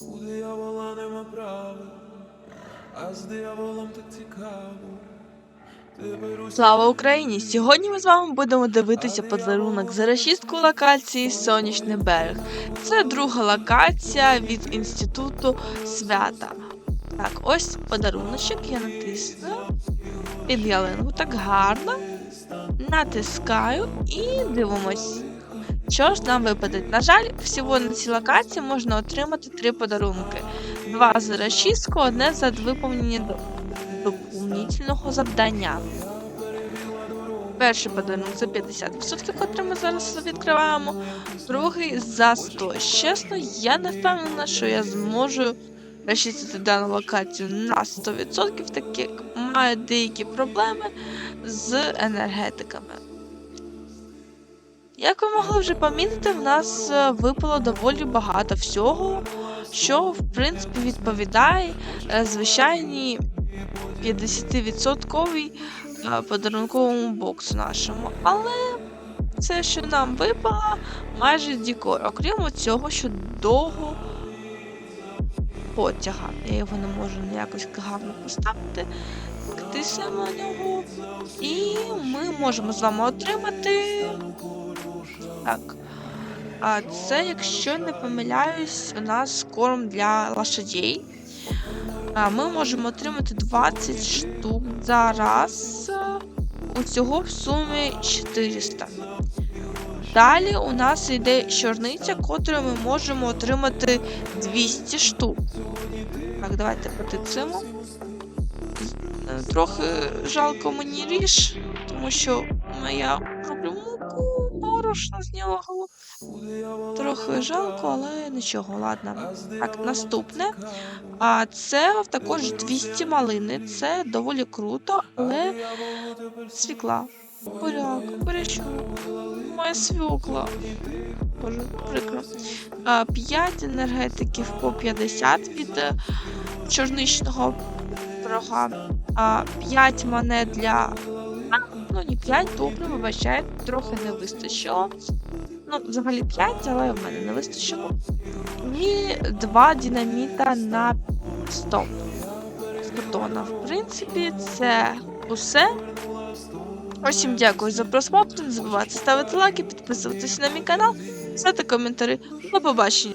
У диявола нема права, а з дияволом так цікаво. Слава Україні! Сьогодні ми з вами будемо дивитися подарунок за розчистку локації Сонячний берег. Це друга локація від інституту свята. Так, ось подаруночок, я натисну під ялинку так гарно. Натискаю і дивимось. Що ж нам випаде? На жаль, всього на цій локації можна отримати три подарунки: два за розчистку, одне за виповнення до- доповнительного завдання. Перший подарунок за 50%, котрий ми зараз відкриваємо. Другий за 100. Чесно, я не впевнена, що я зможу розчистити дану локацію на 100%, так як маю деякі проблеми з енергетиками. Як ви могли вже помітити, в нас е, випало доволі багато всього, що в принципі відповідає е, звичайній 50% е, подарунковому боксу нашому. Але це, що нам випало, майже декор. Окрім цього, що довго потяга. Я його не можу ніякось гарно поставити. Тиснемо на нього. І ми можемо з вами отримати. Так. А це, якщо не помиляюсь, у нас корм для лошадей. А, Ми можемо отримати 20 штук за раз. Усього в сумі 400. Далі у нас йде чорниця, котру ми можемо отримати 200 штук. Так, давайте потицимо. Е, Трохи жалко мені ріж, тому що я борошно з нього. Трохи жалко, але нічого, ладно. Так, наступне. А це також 200 малини. Це доволі круто, але свікла. Буряк, бурячок, моя свікла. Боже, прикро. А, 5 енергетиків по 50 від е, чорничного пирога. А, 5 монет для. Ну, не 5, добре, вибачайте, трохи не вистачило. Ну, взагалі 5, але в мене не вистачило. І 2 динаміта на 100 з бетона. В принципі, це усе. Усім дякую за просмотр. Не забувайте ставити лайки, підписуватися на мій канал, писати коментарі. До побачення.